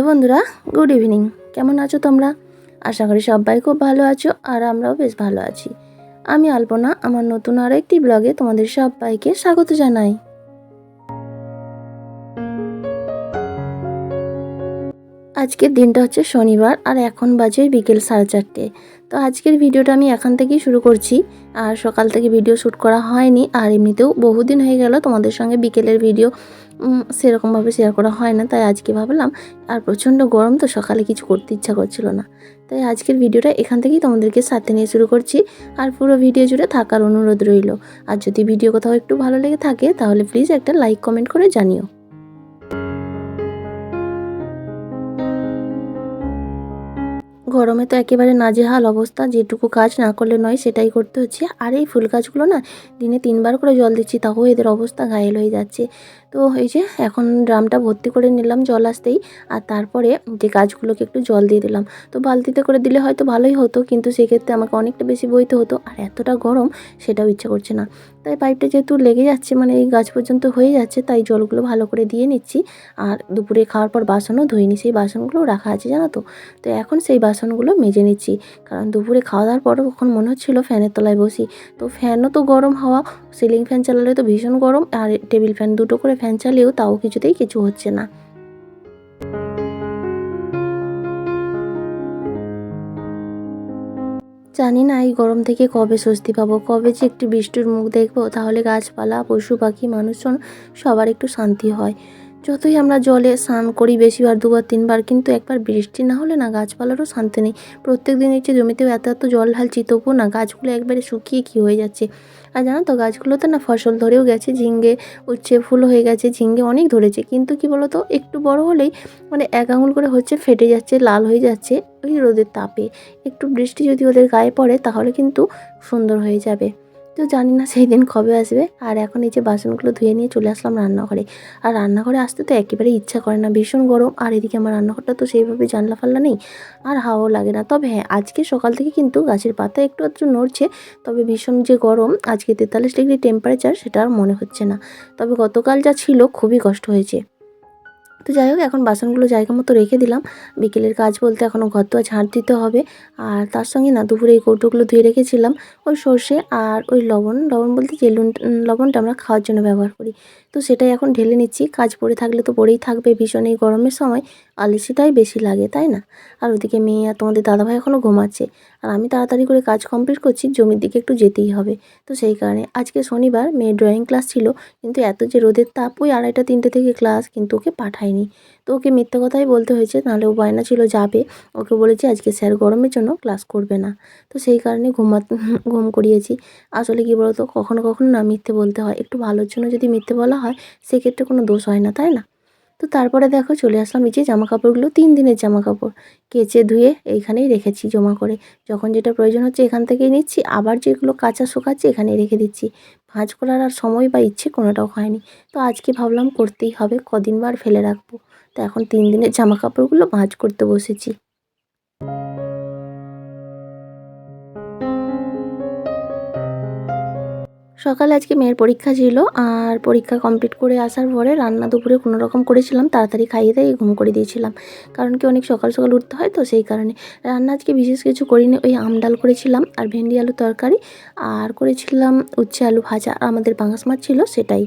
Hello বন্ধুরা good evening কেমন আছো তোমরা? আশা করি সবাই খুব ভালো আছো আর আমরাও বেশ ভালো আছি। আমি আলপনা, আমার নতুন আরও একটি ব্লগে তোমাদের সবাইকে স্বাগত জানাই। আজকের দিনটা হচ্ছে শনিবার আর এখন বাজে বিকেল সাড়ে চারটে। তো আজকের ভিডিওটা আমি এখান থেকেই শুরু করছি। আর সকাল থেকে ভিডিও শ্যুট করা হয়নি আর এমনিতেও বহুদিন হয়ে গেল তোমাদের সঙ্গে বিকেলের ভিডিও সেরকমভাবে শেয়ার করা হয় না, তাই আজকে ভাবলাম আর প্রচণ্ড গরম তো সকালে কিছু করতে ইচ্ছা করছিল না। তাই আজকের ভিডিওটা এখান থেকেই তোমাদেরকে সাথে নিয়ে শুরু করছি আর পুরো ভিডিও জুড়ে থাকার অনুরোধ রইল। আর যদি ভিডিও কোথাও একটু ভালো লেগে থাকে তাহলে প্লিজ একটা লাইক কমেন্ট করে জানিও। গরমে তো একেবারে নাজেহাল অবস্থা, যেটুকু কাজ না করলে নয় সেটাই করতে হচ্ছে। আর এই ফুল গাছগুলো না দিনে তিনবার করে জল দিচ্ছি, তাও এদের অবস্থা ঘায়েল হয়ে যাচ্ছে। তো এই যে এখন ড্রামটা ভর্তি করে নিলাম জল আসতেই, আর তারপরে যে গাছগুলোকে একটু জল দিয়ে দিলাম। তো বালতিতে করে দিলে হয়তো ভালোই হতো, কিন্তু সেক্ষেত্রে আমাকে অনেকটা বেশি বইতে হতো, আর এতটা গরম সেটাও ইচ্ছা করছে না। তাই পাইপটা যেহেতু লেগে যাচ্ছে মানে এই গাছ পর্যন্ত হয়ে যাচ্ছে, তাই জলগুলো ভালো করে দিয়ে নিচ্ছি। আর দুপুরে খাওয়ার পর বাসনও ধুইনি, সেই বাসনগুলো রাখা আছে, জানো তো। তো এখন সেই বাসনগুলো মেজে নিচ্ছি। কারণ দুপুরে খাওয়া দাওয়ার পরও কখন মনে হচ্ছিল ফ্যানের তলায় বসি। তো ফ্যানও তো গরম হাওয়া সিলিং ফ্যান চালালে তো ভীষণ গরম আর টেবিল ফ্যান দুটো করে ফ্যান চালিয়েও তাও কিছুতেই কিছু হচ্ছে না। জানি না এই গরম থেকে কবে স্বস্তি পাবো, কবে যে একটু বৃষ্টির মুখ দেখব, তাহলে গাছপালা, পশু পাখি, মানুষজন সবার একটু শান্তি হয়। যতই আমরা জলে স্নান করি বেশিবার, দুবার, তিনবার, কিন্তু একবার বৃষ্টি না হলে না গাছপালারও শান্তি নেই। প্রত্যেক দিন হচ্ছে জমিতেও এত এত জল ঢালছি, তবুও না গাছগুলো একবারে শুকিয়ে কী হয়ে যাচ্ছে? আর জানো তো, গাছগুলোতে না ফসল ধরেও গেছে, ঝিঙ্গে উচ্ছে, ফুল হয়ে গেছে, ঝিঙ্গে অনেক ধরেছে। কিন্তু কি বলতো, একটু বড় হলেই মানে এক আঙুল করে হচ্ছে ফেটে যাচ্ছে, লাল হয়ে যাচ্ছে ওই রোদের তাপে। একটু বৃষ্টি যদি ওদের গায়ে পড়ে, তাহলে কিন্তু সুন্দর হয়ে যাবে। তো জানি না সেই দিন কবে আসবে। আর এখন এই যে বাসনগুলো ধুয়ে নিয়ে চলে আসলাম রান্নাঘরে। আর রান্নাঘরে আসতে তো একেবারে ইচ্ছা করে না, ভীষণ গরম। আর এদিকে আমার রান্নাঘরটা তো সেইভাবে জানলা ফাল্লা নেই, আর হাওয়াও লাগে না। তবে হ্যাঁ আজকে সকাল থেকে কিন্তু গাছের পাতা একটু একটু নড়ছে, তবে ভীষণ যে গরম, আজকে তেতাল্লিশ ডিগ্রি টেম্পারেচার সেটা আর মনে হচ্ছে না। তবে গতকাল যা ছিল খুবই কষ্ট হয়েছে। তো যাই হোক, এখন বাসনগুলো জায়গা মতো রেখে দিলাম। বিকেলের কাজ বলতে এখনও ঘর তো ঝাঁট দিতে হবে। আর তার সঙ্গে না, দুপুরে এই কৌটোগুলো ধুয়ে রেখেছিলাম, ওই সর্ষে আর ওই লবণ। লবণ বলতে যে লবণটা আমরা খাওয়ার জন্য ব্যবহার করি। তো সেটাই এখন ঢেলে নিচ্ছি। কাজ পড়ে থাকলে তো পড়েই থাকবে, ভীষণ এই গরমের সময়। আলিসিটাই বেশি লাগে, তাই না? আর ওদিকে মেয়ে আর তোমাদের দাদাভাই এখনও ঘুমাচ্ছে। আর আমি তাড়াতাড়ি করে কাজ কমপ্লিট করছি, জমির দিকে একটু যেতেই হবে। তো সেই কারণে আজকে শনিবার মেয়ের ড্রয়িং ক্লাস ছিল, কিন্তু এত যে রোদের তাপ, ওই আড়াইটা তিনটে থেকে ক্লাস কিন্তু ওকে পাঠায়নি। তো ওকে মিথ্যে কথাই বলতে হয়েছে, নাহলে ও বায়না ছিল যাবে। ওকে বলেছি আজকে স্যার গরমের জন্য ক্লাস করবে না। তো সেই কারণে ঘুমা, ঘুম করিয়েছি। আসলে কি বলতো, কখনো কখনো না মিথ্যে বলতে হয়। একটু ভালোর জন্য যদি মিথ্যে বলা হয়, সেক্ষেত্রে কোনো দোষ হয় না, তাই না? তো তারপরে দেখো চলে আসলাম এই যে জামা কাপড়গুলো তিন দিনের জামা কাপড় কেচে ধুয়ে এইখানেই রেখেছি জমা করে। যখন যেটা প্রয়োজন হচ্ছে এখান থেকেই নিচ্ছি, আবার যেগুলো কাঁচা শুকাচ্ছে এখানেই রেখে দিচ্ছি। ভাঁজ করার আর সময় বা ইচ্ছে কোনোটাও হয়নি। তো আজকে ভাবলাম করতেই হবে কদিন বার ফেলে রাখব। তো এখন তিন দিনের জামা কাপড়গুলো ভাঁজ করতে বসেছি। সকালে আজকে মেয়ের পরীক্ষা ছিল আর পরীক্ষা কমপ্লিট করে আসার পরে রান্না দুপুরে কোনো রকম করেছিলাম, তাড়াতাড়ি খাইয়ে দিয়ে ঘুম করে দিয়েছিলাম। কারণ কি অনেক সকাল সকাল উঠতে হয় তো সেই কারণে। রান্না আজকে বিশেষ কিছু করিনি, ওই আম ডাল করেছিলাম আর ভেন্ডি আলু তরকারি। আর করেছিলাম উচ্ছে আলু ভাজা, আর আমাদের পাঙাশ মাছ ছিল সেটাই।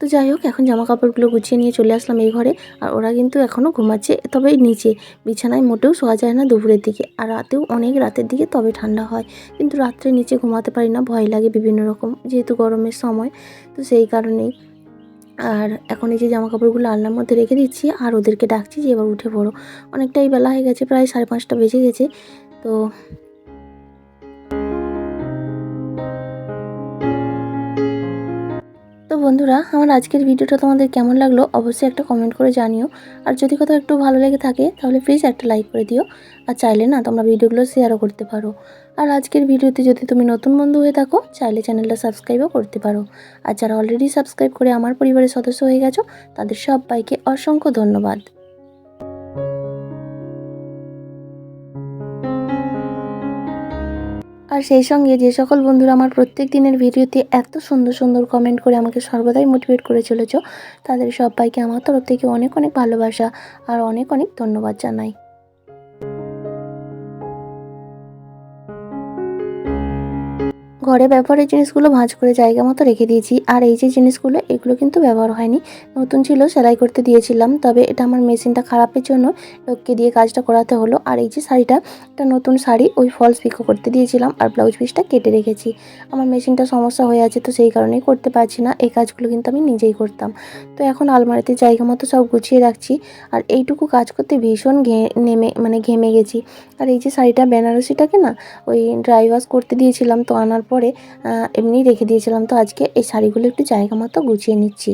তো যাই হোক, এখন জামা কাপড়গুলো গুছিয়ে নিয়ে চলে আসলাম এই ঘরে। আর ওরা কিন্তু এখনও ঘুমাচ্ছে, তবে নিচে। বিছানায় মোটেও শোয়া যায় না দুপুরের দিকে। আর রাতেও অনেক রাতের দিকে তবে ঠান্ডা হয়। কিন্তু রাত্রে নিচে ঘুমাতে পারি না, ভয় লাগে বিভিন্ন রকম, যেহেতু গরমের সময়। তো সেই কারণেই। আর এখন এই যে জামা কাপড়গুলো আলনার মধ্যে রেখে দিচ্ছি, আর ওদেরকে ডাকছি যে এবার উঠে পড়ো। অনেকটাই বেলা হয়ে গেছে, প্রায় সাড়ে পাঁচটা বেজে গেছে। তো বন্ধুরা, আমার আজকের ভিডিওটা তোমাদের কেমন লাগল অবশ্যই একটা কমেন্ট করে জানিও। আর যদি কোথাও একটু ভালো লেগে থাকে, তাহলে প্লিজ একটা লাইক করে দিও। আর চাইলে না, তোমরা ভিডিওগুলো শেয়ারও করতে পারো। আর আজকের ভিডিওতে যদি তুমি নতুন বন্ধু হয়ে থাকো, চাইলে চ্যানেলটা সাবস্ক্রাইবও করতে পারো। আর যারা অলরেডি সাবস্ক্রাইব করে আমার পরিবারের সদস্য হয়ে গেছো, তাদের সবাইকে অসংখ্য ধন্যবাদ। আর সেই সঙ্গে যে সকল বন্ধুরা আমার প্রত্যেক দিনের ভিডিওতে এত সুন্দর সুন্দর কমেন্ট করে আমাকে সর্বদাই মোটিভেট করে চলেছ, তাদের সবাইকে আমার তরফ থেকে অনেক অনেক ভালোবাসা আর অনেক অনেক ধন্যবাদ জানাই। ঘরে ব্যবহারের জিনিসগুলো ভাঁজ করে জায়গা মতো রেখে দিয়েছি। আর এই যে জিনিসগুলো, এগুলো কিন্তু ব্যবহার হয়নি। নতুন ছিল, সেলাই করতে দিয়েছিলাম। তবে এটা আমার মেশিনটা খারাপের জন্য লোককে দিয়ে কাজটা করাতে হলো। আর এই যে শাড়িটা একটা নতুন শাড়ি, ওই ফলস পিকো করতে দিয়েছিলাম আর ব্লাউজ পিসটা কেটে রেখেছি। আমার মেশিনটা সমস্যা হয়ে আছে তো সেই কারণেই করতে পারছি না। এই কাজগুলো কিন্তু আমি নিজেই করতাম। তো এখন আলমারিতে জায়গা মতো সব গুছিয়ে রাখছি। আর এইটুকু কাজ করতে ভীষণ ঘে, নেমে মানে ঘেমে গেছি। আর এই যে শাড়িটা, বেনারসিটাকে না, ওই ড্রাই ওয়াশ করতে দিয়েছিলাম। তো আনার পরে আহ, এমনি রেখে দিয়েছিলাম। তো আজকে এই শাড়িগুলো একটু জায়গা মতো গুছিয়ে নিচ্ছি।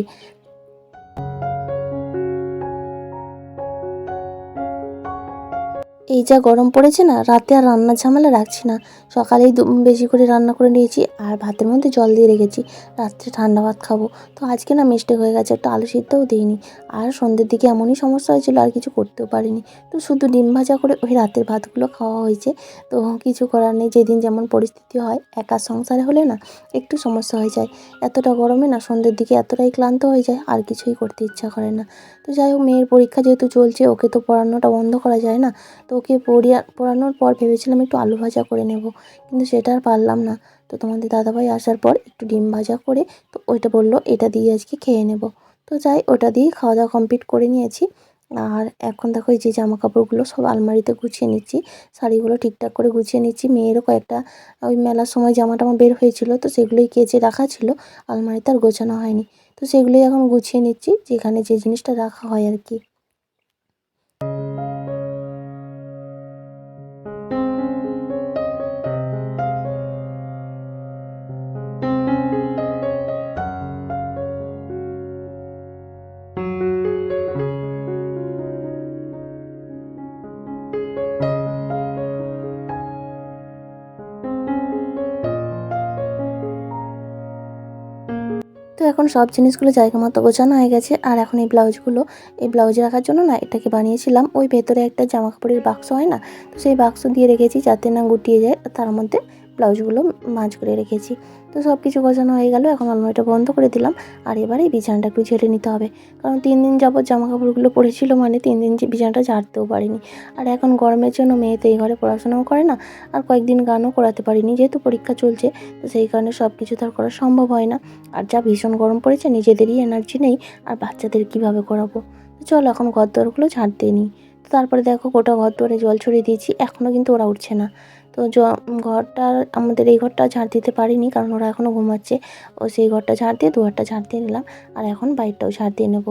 এই যা গরম পড়েছে না, রাতে আর রান্নার ঝামেলা রাখছি না। সকালেই বেশি করে রান্না করে নিয়েছি আর ভাতের মধ্যে জল দিয়ে রেখেছি। রাত্রে ঠান্ডা ভাত খাব। তো আজকে না মিস্টেক হয়ে গেছে, একটা আলু সিদ্ধও দিইনি। আর সন্ধ্যের দিকে এমনই সমস্যা হয়েছিল, আর কিছু করতেও পারিনি। তো শুধু ডিম ভাজা করে ওই রাতের ভাতগুলো খাওয়া হয়েছে। তো কিছু করার নেই, যেদিন যেমন পরিস্থিতি হয়, একা সংসারে হলে না একটু সমস্যা হয়ে যায়। এতটা গরমে না সন্ধ্যের দিকে এতটাই ক্লান্ত হয়ে যায়, আর কিছুই করতে ইচ্ছা করে না। তো যাই হোক, মেয়ের পরীক্ষা যেহেতু চলছে, ওকে তো পড়ানোটা বন্ধ করা যায় না। তো ওকে পড়িয়া, পড়ানোর পর ভেবেছিলাম একটু আলু ভাজা করে নেব, কিন্তু সেটা আর পারলাম না। তো তোমাদের দাদাভাই আসার পর একটু ডিম ভাজা করে তো ওইটা বলল, এটা দিয়ে আজকে খেয়ে নেব। তো যাই, ওটা দিয়ে খাওয়া দাওয়া কমপ্লিট করে নিয়েছি। আর এখন দেখো এই যে জামা কাপড়গুলো সব আলমারিতে গুছিয়ে নিচ্ছি, শাড়িগুলো ঠিকঠাক করে গুছিয়ে নিচ্ছি। মেয়েরও কয়েকটা, ওই মেলার সময় জামা টামা বের হয়েছিল, তো সেগুলোই কেচে রাখা ছিল, আলমারিতে আর গোছানো হয়নি। তো সেগুলোই এখন গুছিয়ে নিচ্ছি, যেখানে যে জিনিসটা রাখা হয় আর কি। এখন সব জিনিসগুলো জায়গা মতো গোছানো হয়ে গেছে। আর এখন এই ব্লাউজগুলো, এই ব্লাউজ রাখার জন্য না এটাকে বানিয়েছিলাম। ওই ভেতরে একটা জামা কাপড়ের বাক্স হয় না? তো সেই বাক্স দিয়ে রেখেছি যাতে না গুটিয়ে যায়, তার মধ্যে ব্লাউজগুলো মাঝ করে রেখেছি। তো সব কিছু গোছানো হয়ে গেল, এখন আলমারিটা বন্ধ করে দিলাম। আর এবারে বিছানাটা একটু ঝেড়ে নিতে হবে। কারণ তিন দিন যাবৎ জামা কাপড়গুলো পরেছিল মানে তিন দিন যে বিছানাটা ঝাড়তেও পারিনি। আর এখন গরমের জন্য মেয়ে তো এই ঘরে পড়াশোনাও করে না, আর কয়েকদিন গানও করাতে পারিনি। যেহেতু পরীক্ষা চলছে, তো সেই কারণে সব কিছু তো আর করা সম্ভব হয় না। আর যা ভীষণ গরম পড়েছে, নিজেদেরই এনার্জি নেই, আর বাচ্চাদের কীভাবে করাবো? তো চলো এখন ঘর দোয়ারগুলো ঝাড় দিয়ে নিই। তো তারপরে দেখো গোটা ঘর দুয়ারে জল ছড়িয়ে দিয়েছি এখনও কিন্তু ওরা উঠছে না। তো ঘরটা আমাদের এই ঘরটা ঝাড় দিতে পারিনি কারণ ওরা এখনও ঘুমাচ্ছে। ও সেই ঘরটা ঝাড় দিয়ে দুয়ারটা ঝাড় দিয়ে নিলাম। আর এখন বাইরটাও ঝাড় দিয়ে নেব।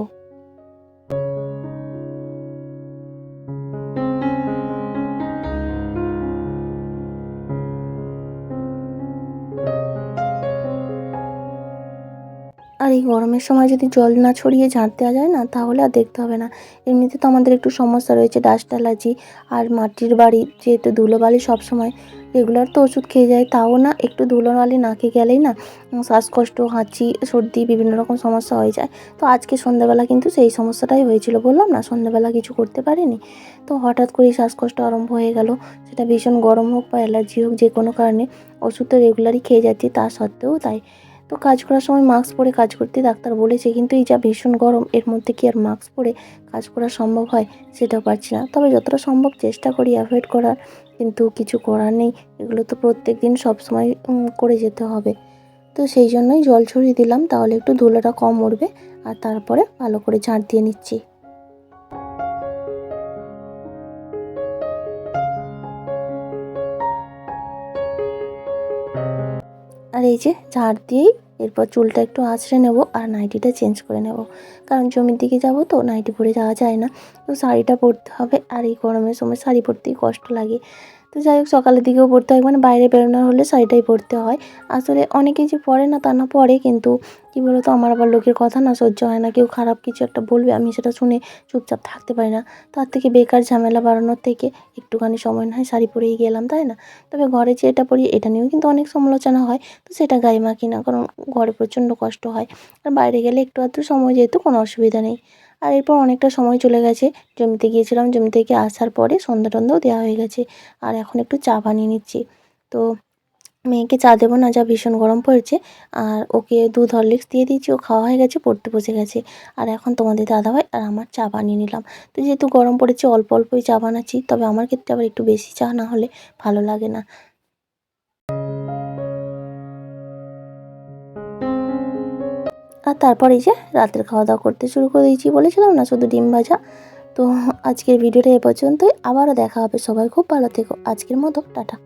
এই গরমের সময় যদি জল না ছড়িয়ে ঝাঁট দেওয়া যায় না, তাহলে আর দেখতে হবে না। এমনিতে তো আমাদের একটু সমস্যা রয়েছে, ডাস্ট অ্যালার্জি। আর মাটির বাড়ি যেহেতু ধুলোবালি সবসময় রেগুলার তো ওষুধ খেয়ে যায়, তাও না, একটু ধুলোবালি নাকে গেলেই না শ্বাসকষ্ট, হাঁচি, সর্দি, বিভিন্ন রকম সমস্যা হয়ে যায়। তো আজকে সন্ধ্যাবেলা কিন্তু সেই সমস্যাটাই হয়েছিল বললাম না সন্ধ্যাবেলা কিছু করতে পারিনি। তো হঠাৎ করেই শ্বাসকষ্ট আরম্ভ হয়ে গেল। সেটা ভীষণ গরম হোক বা অ্যালার্জি হোক যে কোনো কারণে, ওষুধ তো রেগুলারই খেয়ে যাচ্ছি, তা সত্ত্বেও তাই। তো কাজ করার সময় মাস্ক পরে কাজ করতে ডাক্তার বলেছে, কিন্তু এই যা ভীষণ গরম, এর মধ্যে কি আর মাস্ক পরে কাজ করা সম্ভব হয় সেটাও পারছি না। তবে যতটা সম্ভব চেষ্টা করি অ্যাভয়েড করার, কিন্তু কিছু করার নেই। এগুলো তো প্রত্যেক দিন সবসময় করে যেতে হবে। তো সেই জন্যই জল ছড়িয়ে দিলাম, তাহলে একটু ধুলোটা কম উঠবে, আর তারপরে ভালো করে ঝাঁট দিয়ে নিচ্ছি। এই যে ঝাড় দিয়েই এরপর চুলটা একটু আঁচড়ে নেব আর নাইটিটা চেঞ্জ করে নেব। কারণ জমির দিকে যাব তো, নাইটি পরে যাওয়া যায় না। তো শাড়িটা পরতে হবে আর এই গরমের সময় শাড়ি পরতেই কষ্ট লাগে। তো যাই হোক, সকালের দিকেও পড়তে হয় মানে বাইরে বেরোনোর হলে শাড়িটাই পরতে হয়। আসলে অনেকেই যে পরে না, তা না পরে কিন্তু কী বলতো, আমার আবার লোকের কথা না, সহ্য হয় না, কেউ খারাপ কিছু একটা বলবে, আমি সেটা শুনে চুপচাপ থাকতে পারি না। তার থেকে বেকার ঝামেলা বাড়ানোর থেকে একটুখানি সময় না হয় শাড়ি পরেই গেলাম, তাই না? তবে ঘরে যে এটা পরি, এটা নিয়েও কিন্তু অনেক সমালোচনা হয়, তো সেটা গায়ে মাখি না, কারণ ঘরে প্রচণ্ড কষ্ট হয়। আর বাইরে গেলে একটু আধটু সময় যেহেতু, কোনো অসুবিধা নেই। আর এরপর অনেকটা সময় চলে গেছে। জমিতে গিয়েছিলাম জমি থেকে আসার পরে সন্ধ্যা টন্ধ্যাও দেওয়া হয়ে গেছে। আর এখন একটু চা বানিয়ে নিচ্ছি। তো মেয়েকে চা দেবো না, যা ভীষণ গরম পড়েছে। আর ওকে দুধ হরলিক্স দিয়ে দিয়েছি, ও খাওয়া হয়ে গেছে, পড়তে বসে গেছে। আর এখন তোমাদের দাদাভাই আর আমার চা বানিয়ে নিলাম। তো যেহেতু গরম পড়েছে, অল্প অল্পই চা বানাচ্ছি, তবে আমার ক্ষেত্রে আবার একটু বেশি চা না হলে ভালো লাগে না। আর তারপরে যে রাতের খাওয়া দাওয়া করতে শুরু করে দিয়েছি বলেছিলাম না, শুধু ডিম ভাজা। তো আজকের ভিডিওটা এ পর্যন্তই। আবারও দেখা হবে সবাই। খুব ভালো থেকো। আজকের মতো। টাটা।